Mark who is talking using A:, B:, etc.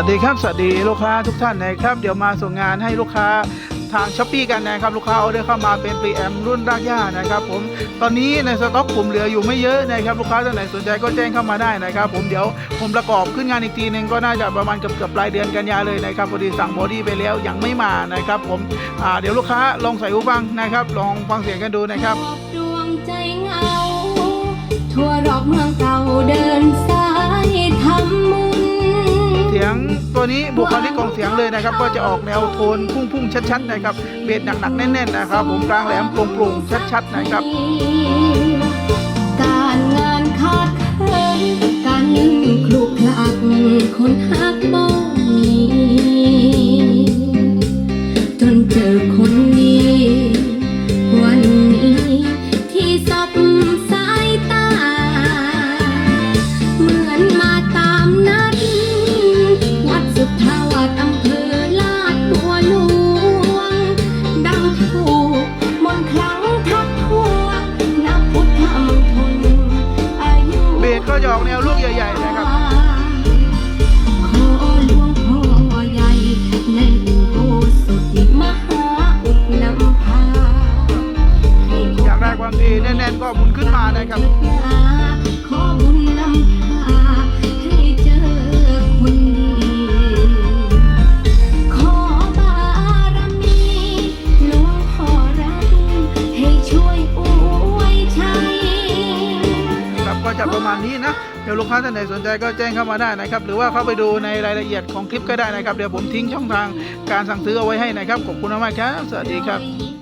A: วัสดีครับ สวัสดีลูกค้าทุกท่านนะครับ เดี๋ยวมาส่งงานให้ลูกค้าทางช้อปปี้กันนะครับลูกค้าเอาได้เข้ามาเป็น PM รุ่นรากหญ้านะครับผมตอนนี้ในสต็อกผมเหลืออยู่ไม่เยอะนะครับลูกค้าท่านไหนสนใจก็แจ้งเข้ามาได้นะครับผมเดี๋ยวผมประกอบขึ้นงานอีกทีหนึงก็น่าจะประมาณเกือบเกือบปลายเดือนกันยาเลยนะครับพอดีสั่งบอดี้ไปแล้วยังไม่มานะครับผมเดี๋ยวลูกค้าลองใส่หูฟังนะครับ ลองฟังเสียงกันดูนะครับ
B: ดวงใจเงาทั่วรอบเมืองเก่าเดิ
A: ตัวนี้บุคลิกของเสียงเลยนะครับ ก็จะออกแนวโทนพุ่งๆชัดๆนะครับเบสหนักๆแน่นๆนะครับ ผมกลางแหลมโปร่งๆชัดๆนะครับ
B: การงานขาดเคินกันคลุกคลักคนหักบ่มีจนเจอคนดีวัน
A: จะออกแนวลูกใหญ่ๆนะครับ
B: ขอหลวงพ่อใหญ่ในอุโบสถมหาอุดนำพาให้
A: อยากได้ความดีแน่นๆก็หมุนขึ้นมานะครับ
B: ก็
A: จะประมาณนี้นะเดี๋ยวลูกค้าท่านไหนสนใจก็แจ้งเข้ามาได้นะครับ หรือว่าเข้าไปดูในรายละเอียดของคลิปก็ได้นะครับ เดี๋ยวผมทิ้งช่องทางการสั่งซื้อเอาไว้ให้นะครับ ขอบคุณมากครับ สวัสดีครับ